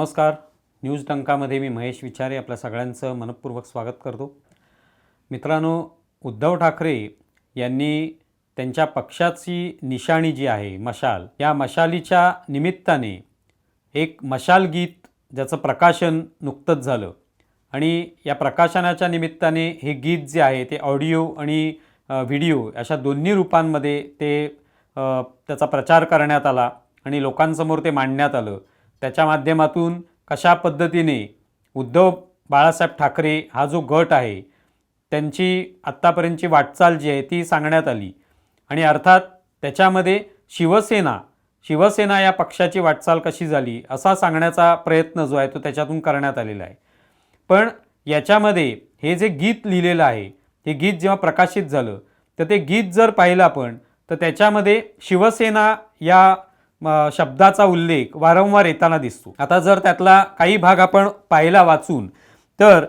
नमस्कार. न्यूज टंकामध्ये मी महेश विचारे आपल्या सगळ्यांचं मनपूर्वक स्वागत करतो. मित्रांनो उद्धव ठाकरे यांनी त्यांच्या पक्षाची निशाणी जी आहे मशाल या मशालीच्या निमित्ताने एक मशाल गीत ज्याचं प्रकाशन नुकतंच झालं. आणि या प्रकाशनाच्या निमित्ताने हे गीत जे आहे ते ऑडिओ आणि व्हिडिओ अशा दोन्ही रूपांमध्ये ते त्याचा प्रचार करण्यात आला आणि लोकांसमोर ते मांडण्यात आलं. त्याच्या माध्यमातून कशा पद्धतीने उद्धव बाळासाहेब ठाकरे हा जो गट आहे त्यांची आत्तापर्यंतची वाटचाल जी आहे ती सांगण्यात आली. आणि अर्थात त्याच्यामध्ये शिवसेना शिवसेना या पक्षाची वाटचाल कशी झाली असा सांगण्याचा प्रयत्न जो आहे तो त्याच्यातून करण्यात आलेला आहे. पण याच्यामध्ये हे जे गीत लिहिलेलं आहे हे गीत जेव्हा प्रकाशित झालं तर ते गीत जर पाहिलं आपण तर त्याच्यामध्ये शिवसेना या शब्दाचा उल्लेख वारंवार येताना दिसतो. आता जर त्यातला काही भाग आपण पाहिला वाचून तर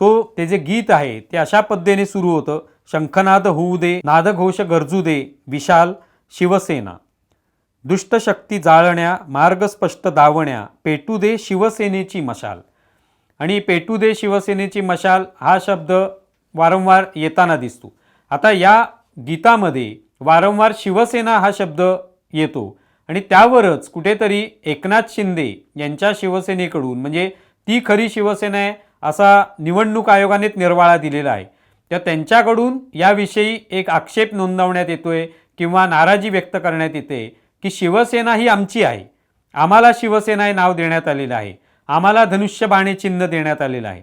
तो ते जे गीत आहे ते अशा पद्धतीने सुरू होतं. शंखनाद होऊ दे नादघोष गरजू दे विशाल शिवसेना. दुष्ट शक्ती जाळण्या मार्ग स्पष्ट दावण्या पेटू दे शिवसेनेची मशाल. आणि पेटू दे शिवसेनेची मशाल हा शब्द वारंवार येताना दिसतो. आता या गीतामध्ये वारंवार शिवसेना हा शब्द येतो. आणि त्यावरच कुठेतरी एकनाथ शिंदे यांच्या शिवसेनेकडून म्हणजे ती खरी शिवसेना आहे असा निवडणूक आयोगानेच निर्वाळा दिलेला आहे. तर त्यांच्याकडून याविषयी एक आक्षेप नोंदवण्यात येतोय किंवा नाराजी व्यक्त करण्यात येते की शिवसेना ही आमची आहे. आम्हाला शिवसेना हे नाव देण्यात आलेलं आहे. आम्हाला धनुष्यबाणे चिन्ह देण्यात आलेलं आहे.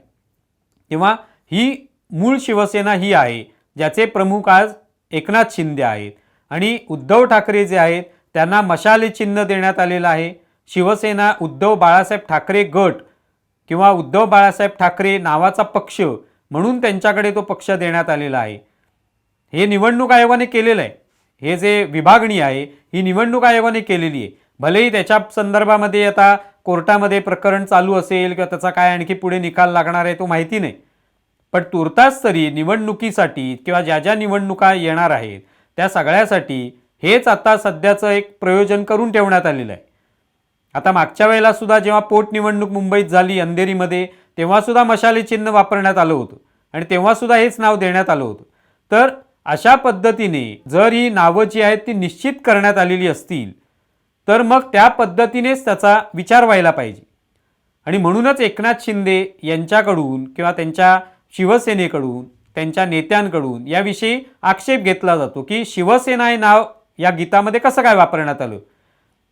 तेव्हा ही मूळ शिवसेना ही आहे ज्याचे प्रमुख आज एकनाथ शिंदे आहेत. आणि उद्धव ठाकरे जे आहेत त्यांना मशाले चिन्ह देण्यात आलेलं आहे. शिवसेना उद्धव बाळासाहेब ठाकरे गट किंवा उद्धव बाळासाहेब ठाकरे नावाचा पक्ष म्हणून त्यांच्याकडे तो पक्ष देण्यात आलेला आहे. हे निवडणूक आयोगाने केलेलं आहे. हे जे विभागणी आहे ही निवडणूक आयोगाने केलेली आहे. भलेही त्याच्या संदर्भामध्ये आता कोर्टामध्ये प्रकरण चालू असेल किंवा त्याचा काय आणखी पुढे निकाल लागणार आहे तो माहिती नाही. पण तुर्तास तरी निवडणुकीसाठी किंवा ज्या ज्या निवडणुका येणार आहेत त्या सगळ्यासाठी हेच आता सध्याचं एक प्रयोजन करून ठेवण्यात आलेलं आहे. आता मागच्या वेळेला सुद्धा जेव्हा पोटनिवडणूक मुंबईत झाली अंधेरीमध्ये तेव्हासुद्धा मशाले मशाली चिन्ह वापरण्यात आलं होतं आणि तेव्हासुद्धा हेच नाव देण्यात आलं होतं. तर अशा पद्धतीने जर ही नावं जी आहेत ती निश्चित करण्यात आलेली असतील तर मग त्या पद्धतीनेच त्याचा विचार व्हायला पाहिजे. आणि म्हणूनच एकनाथ शिंदे यांच्याकडून किंवा त्यांच्या शिवसेनेकडून त्यांच्या नेत्यांकडून याविषयी आक्षेप घेतला जातो की शिवसेना हे नाव या गीतामध्ये कसं काय वापरण्यात आलं?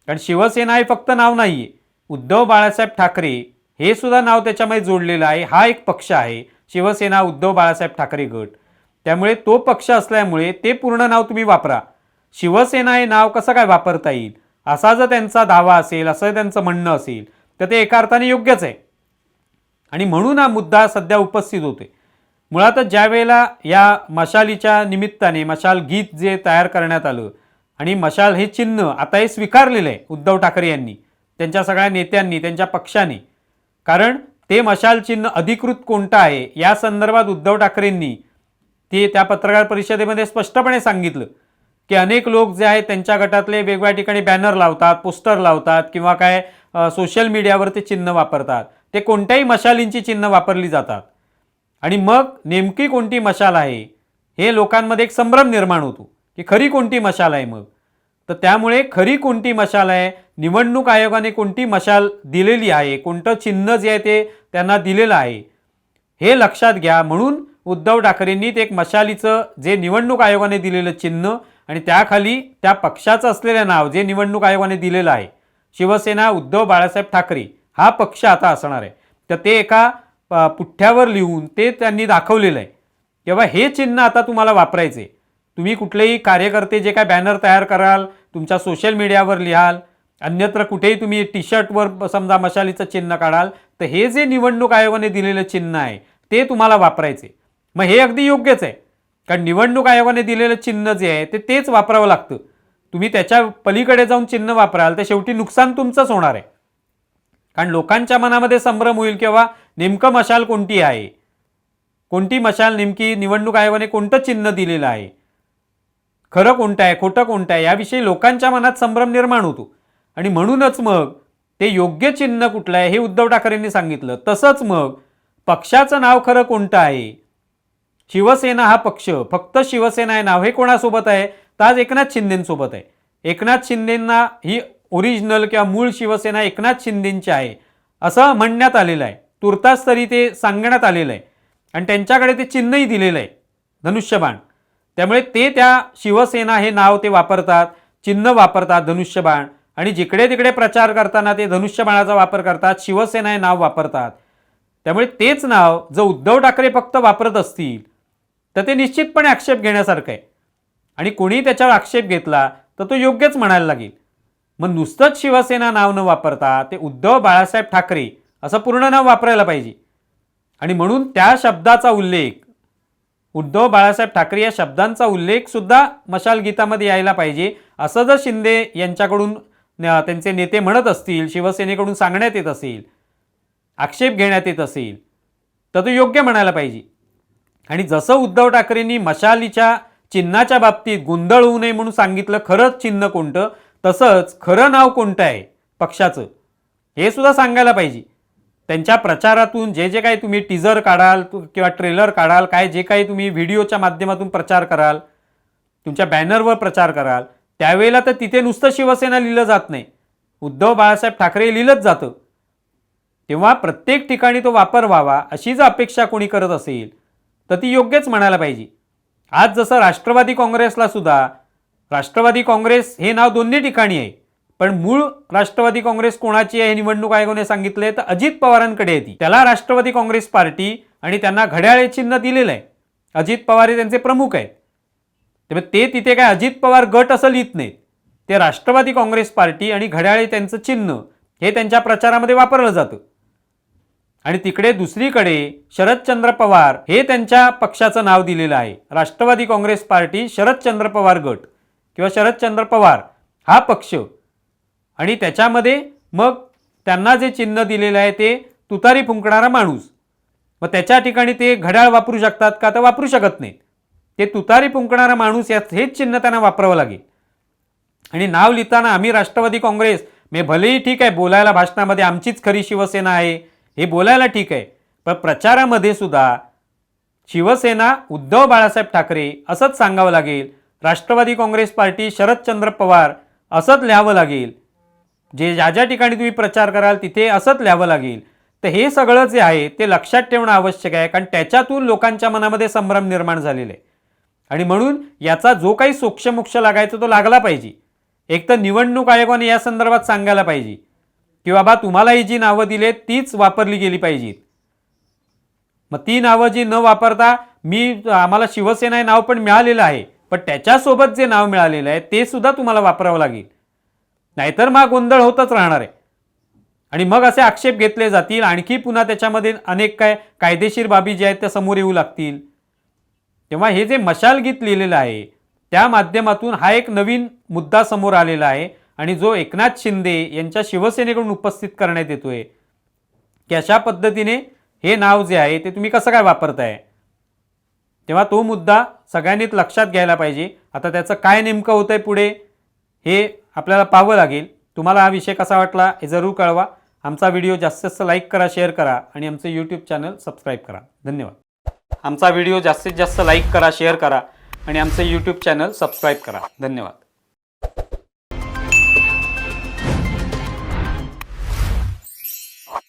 कारण शिवसेना हे फक्त नाव नाही उद्धव बाळासाहेब ठाकरे हे सुद्धा नाव त्याच्यामध्ये जोडलेलं आहे. हा एक पक्ष आहे. शिवसेना उद्धव बाळासाहेब ठाकरे गट. त्यामुळे तो पक्ष असल्यामुळे ते पूर्ण नाव तुम्ही वापरा. शिवसेना हे नाव कसं काय वापरता येईल? असा जर त्यांचा दावा असेल असं त्यांचं म्हणणं असेल तर ते एका अर्थाने योग्यच आहे. आणि म्हणून हा मुद्दा सध्या उपस्थित होते मुळातच ज्यावेळेला या मशालीच्या निमित्ताने मशाल गीत जे तयार करण्यात आलं आणि मशाल हे चिन्ह आता हे स्वीकारलेलं आहे उद्धव ठाकरे यांनी त्यांच्या सगळ्या नेत्यांनी त्यांच्या पक्षाने. कारण ते मशाल चिन्ह अधिकृत कोणतं आहे? या संदर्भात उद्धव ठाकरेंनी ते त्या पत्रकार परिषदेमध्ये स्पष्टपणे सांगितलं की अनेक लोक जे आहेत त्यांच्या गटातले वेगवेगळ्या ठिकाणी बॅनर लावतात पोस्टर लावतात किंवा काय सोशल मीडियावर ते चिन्ह वापरतात. ते कोणत्याही मशालींची चिन्ह वापरली जातात. आणि मग नेमकी कोणती मशाल आहे? हे लोकांमध्ये एक संभ्रम निर्माण होतो. की खरी कोणती मशाल आहे मग? तर त्यामुळे खरी कोणती मशाल आहे निवडणूक आयोगाने कोणती मशाल दिलेली आहे कोणतं चिन्ह जे आहे ते त्यांना दिलेलं आहे हे लक्षात घ्या. म्हणून उद्धव ठाकरेंनी ते एक मशालीचं जे निवडणूक आयोगाने दिलेलं चिन्ह आणि त्याखाली त्या पक्षाचं असलेलं नाव जे निवडणूक आयोगाने दिलेलं आहे शिवसेना उद्धव बाळासाहेब ठाकरे हा पक्ष आता असणार आहे. तर ते एका पुठ्ठ्यावर लिहून ते त्यांनी दाखवलेलं आहे. तेव्हा हे चिन्ह आता तुम्हाला वापरायचे तुम्ही कुठलेही कार्यकर्ते जे काय बॅनर तयार कराल तुमच्या सोशल मीडियावर लिहाल अन्यत्र कुठेही तुम्ही टी शर्टवर समजा मशालीचं चिन्ह काढाल तर हे जे निवडणूक आयोगाने दिलेलं चिन्ह आहे ते तुम्हाला वापरायचे. मग हे अगदी योग्यच आहे. कारण निवडणूक आयोगाने दिलेलं चिन्ह जे आहे ते तेच वापरावं लागतं. तुम्ही त्याच्या पलीकडे जाऊन चिन्ह वापराल तर शेवटी नुकसान तुमचंच होणार आहे. कारण लोकांच्या मनामध्ये संभ्रम होईल किंवा नेमकं मशाल कोणती आहे? कोणती मशाल नेमकी निवडणूक आयोगाने कोणतं चिन्ह दिलेलं आहे? खरं कोणतं आहे खोटं कोणतं आहे याविषयी लोकांच्या मनात संभ्रम निर्माण होतो. आणि म्हणूनच मग ते योग्य चिन्ह कुठलं आहे हे उद्धव ठाकरेंनी सांगितलं. तसंच मग पक्षाचं नाव खरं कोणतं आहे? शिवसेना हा पक्ष. फक्त शिवसेना हे नाव हे कोणासोबत आहे? तर आज एकनाथ शिंदेंसोबत आहे. एकनाथ शिंदेंना ही ओरिजिनल किंवा मूळ शिवसेना एकनाथ शिंदेंची आहे असं म्हणण्यात आलेलं आहे. तुर्तास तरी ते सांगण्यात आलेलं आहे. आणि त्यांच्याकडे ते चिन्हही दिलेलं आहे. धनुष्यबाण. त्यामुळे ते त्या शिवसेना हे नाव ते वापरतात चिन्ह वापरतात धनुष्यबाण. आणि जिकडे तिकडे प्रचार करताना ते धनुष्यबाणाचा वापर करतात शिवसेना हे नाव वापरतात. त्यामुळे तेच नाव जर उद्धव ठाकरे फक्त वापरत असतील तर ते निश्चितपणे आक्षेप घेण्यासारखं आहे. आणि कोणी त्याच्यावर आक्षेप घेतला तर तो योग्यच म्हणायला लागेल. मग नुसतंच शिवसेना नाव न वापरता ते उद्धव बाळासाहेब ठाकरे असं पूर्ण नाव वापरायला पाहिजे. आणि म्हणून त्या शब्दाचा उल्लेख उद्धव बाळासाहेब ठाकरे या शब्दांचा उल्लेख सुद्धा मशाल गीतामध्ये यायला पाहिजे असं जर शिंदे यांच्याकडून त्यांचे नेते म्हणत असतील शिवसेनेकडून सांगण्यात येत असेल आक्षेप घेण्यात येत असेल तर तो योग्य म्हणायला पाहिजे. आणि जसं उद्धव ठाकरेंनी मशालीच्या चिन्हाच्या बाबतीत गोंधळ होऊ नये म्हणून सांगितलं खरंच चिन्ह कोणतं तसंच खरं नाव कोणतं आहे पक्षाचं हे सुद्धा सांगायला पाहिजे. त्यांच्या प्रचारातून जे जे काही तुम्ही टीजर काढाल तु- किंवा ट्रेलर काढाल काय जे काही तुम्ही व्हिडिओच्या माध्यमातून प्रचार कराल तुमच्या बॅनरवर प्रचार कराल त्यावेळेला तर तिथे नुसतं शिवसेना लिहिलं जात नाही. उद्धव बाळासाहेब ठाकरे लिहिलंच जातं. तेव्हा प्रत्येक ठिकाणी तो वापर व्हावा अशी जर अपेक्षा कोणी करत असेल तर ती योग्यच म्हणायला पाहिजे. आज जसं राष्ट्रवादी काँग्रेसला सुद्धा राष्ट्रवादी काँग्रेस हे नाव दोन्ही ठिकाणी आहे. पण मूळ राष्ट्रवादी काँग्रेस कोणाची आहे हे निवडणूक आयोगाने सांगितले तर अजित पवारांकडे येते. त्याला राष्ट्रवादी काँग्रेस पार्टी आणि त्यांना घड्याळे चिन्ह दिलेलं आहे. अजित पवार हे त्यांचे प्रमुख आहेत. त्यामुळे ते तिथे काय अजित पवार गट असं लिहित नाहीत. ते राष्ट्रवादी काँग्रेस पार्टी आणि घड्याळे त्यांचं चिन्ह हे त्यांच्या प्रचारामध्ये वापरलं जातं. आणि तिकडे दुसरीकडे शरदचंद्र पवार हे त्यांच्या पक्षाचं नाव दिलेलं आहे. राष्ट्रवादी काँग्रेस पार्टी शरदचंद्र पवार गट किंवा शरदचंद्र पवार हा पक्ष आणि त्याच्यामध्ये मग त्यांना जे चिन्ह दिलेलं आहे ते तुतारी फुंकणारा माणूस. मग त्याच्या ठिकाणी ते घड्याळ वापरू शकतात का? तर वापरू शकत नाहीत. ते तुतारी फुंकणारा माणूस यात हेच चिन्ह त्यांना वापरावं लागेल. आणि नाव लिहिताना आम्ही राष्ट्रवादी काँग्रेस मे भलेही ठीक आहे बोलायला भाषणामध्ये आमचीच खरी शिवसेना आहे हे बोलायला ठीक आहे. पण प्रचारामध्ये सुद्धा शिवसेना उद्धव बाळासाहेब ठाकरे असंच सांगावं लागेल राष्ट्रवादी काँग्रेस पार्टी शरदचंद्र पवार असंच लिहावं लागेल जे ज्या ज्या ठिकाणी तुम्ही प्रचार कराल तिथे असंच लिहावं लागेल. तर हे सगळं जे आहे ते लक्षात ठेवणं आवश्यक आहे कारण त्याच्यातून लोकांच्या मनामध्ये संभ्रम निर्माण झालेला आहे. आणि म्हणून याचा जो काही सोक्षमोक्ष लागायचा तो लागला पाहिजे. एक तर निवडणूक आयोगाने या संदर्भात सांगायला पाहिजे की बाबा तुम्हाला ही जी नावं दिले तीच वापरली गेली पाहिजेत. मग ती नावं जी न वापरता मी आम्हाला शिवसेना हे नाव पण मिळालेलं आहे पण त्याच्यासोबत जे नाव मिळालेलं आहे ते सुद्धा तुम्हाला वापरावं लागेल. नाहीतर मग गोंधळ होतच राहणार आहे. आणि मग असे आक्षेप घेतले जातील. आणखी पुन्हा त्याच्यामध्ये अनेक काय कायदेशीर बाबी ज्या आहेत त्या समोर येऊ लागतील. तेव्हा हे जे मशाल गीत लिहिलेलं आहे त्या माध्यमातून हा एक नवीन मुद्दा समोर आलेला आहे. आणि जो एकनाथ शिंदे यांच्या शिवसेनेकडून उपस्थित करण्यात येतोय. की अशा पद्धतीने हे नाव जे आहे ते तुम्ही कसं काय वापरताय? तेव्हा तो मुद्दा सगळ्यांनीच लक्षात घ्यायला पाहिजे. आता त्याचं काय नेमकं होतंय पुढे हे आपल्याला पाहावं लागेल. तुम्हाला हा विषय कसा वाटला हे जरूर कळवा. आमचा व्हिडिओ जास्तीत जास्त लाईक करा शेअर करा आणि आमचं यूट्यूब चॅनल सबस्क्राईब करा. धन्यवाद. आमचा व्हिडिओ जास्तीत जास्त लाईक करा शेअर करा आणि आमचं यूट्यूब चॅनल सबस्क्राईब करा. धन्यवाद.